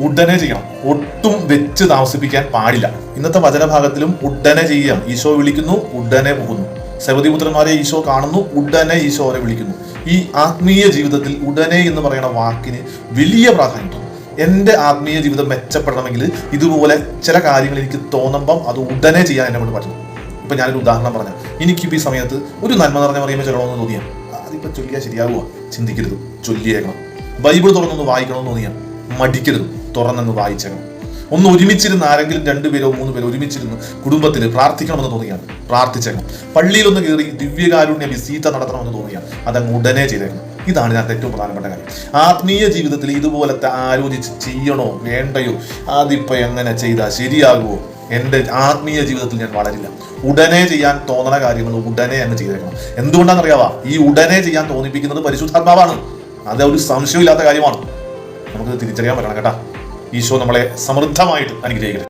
ഉടനെ ചെയ്യണം. ഒട്ടും വെച്ച് താമസിപ്പിക്കാൻ പാടില്ല. ഇന്നത്തെ വചനഭാഗത്തിലും ഉടനെ ചെയ്യാം ഈശോ വിളിക്കുന്നു ഉടനെ പോകുന്നു. സഹതിപുത്രന്മാരെ ഈശോ കാണുന്നു ഉടനെ ഈശോ അവരെ വിളിക്കുന്നു. ഈ ആത്മീയ ജീവിതത്തിൽ ഉടനെ എന്ന് പറയുന്ന വാക്കിന് വലിയ പ്രാധാന്യം എന്റെ ആത്മീയ ജീവിതം മെച്ചപ്പെടണമെങ്കിൽ ഇതുപോലെ ചില കാര്യങ്ങൾ എനിക്ക് തോന്നുമ്പം അത് ഉടനെ ചെയ്യാൻ എന്നെ കൊണ്ട് പറ്റുന്നു. ഇപ്പം ഞാനൊരു ഉദാഹരണം പറഞ്ഞു എനിക്കിപ്പോൾ ഈ സമയത്ത് ഒരു നന്മ നിറഞ്ഞ പറയുമ്പോൾ ചെല്ലണമെന്ന് തോന്നിയാൽ അതിപ്പോൾ ചൊല്ലിയാൽ ശരിയാവുക. ചിന്തിക്കരുത്. ചൊല്ലിയേക്കണം. ബൈബിൾ തുറന്നൊന്ന് വായിക്കണമെന്ന് തോന്നിയാൽ മടിക്കരുത്. തുറന്നെന്ന് വായിച്ചേക്കണം ഒന്ന് ഒരുമിച്ചിരുന്ന് ആരെങ്കിലും രണ്ടുപേരോ മൂന്ന് പേരോ ഒരുമിച്ചിരുന്ന് കുടുംബത്തിൽ പ്രാർത്ഥിക്കണമെന്ന് തോന്നിയാണ് പ്രാർത്ഥിച്ചേക്കണം. പള്ളിയിലൊന്ന് കയറി ദിവ്യകാരുണ്യ വിസീത നടത്തണമെന്ന് തോന്നിയാൽ അതങ്ങ് ഉടനെ ചെയ്തേക്കണം. ഇതാണ് ഞാൻ ഏറ്റവും പ്രധാനപ്പെട്ട കാര്യം. ആത്മീയ ജീവിതത്തിൽ ഇതുപോലത്തെ ആലോചിച്ച് ചെയ്യണോ വേണ്ടയോ അതിപ്പോ എങ്ങനെ ചെയ്താൽ ശരിയാകുമോ എന്റെ ആത്മീയ ജീവിതത്തിൽ ഞാൻ വളരില്ല. ഉടനെ ചെയ്യാൻ തോന്നണ കാര്യങ്ങൾ ഉടനെ അങ്ങ് ചെയ്തേക്കണം. എന്തുകൊണ്ടാണെന്നറിയാവാ? ഈ ഉടനെ ചെയ്യാൻ തോന്നിപ്പിക്കുന്നത് പരിശുദ്ധാത്മാവാണ്. അത് ഒരു സംശയമില്ലാത്ത കാര്യമാണ്. നമുക്ക് തിരിച്ചറിയാൻ പറ്റണം കേട്ടാ. ഈശോ നമ്മളെ സമൃദ്ധമായിട്ട് അനുഗ്രഹിക്കട്ടെ.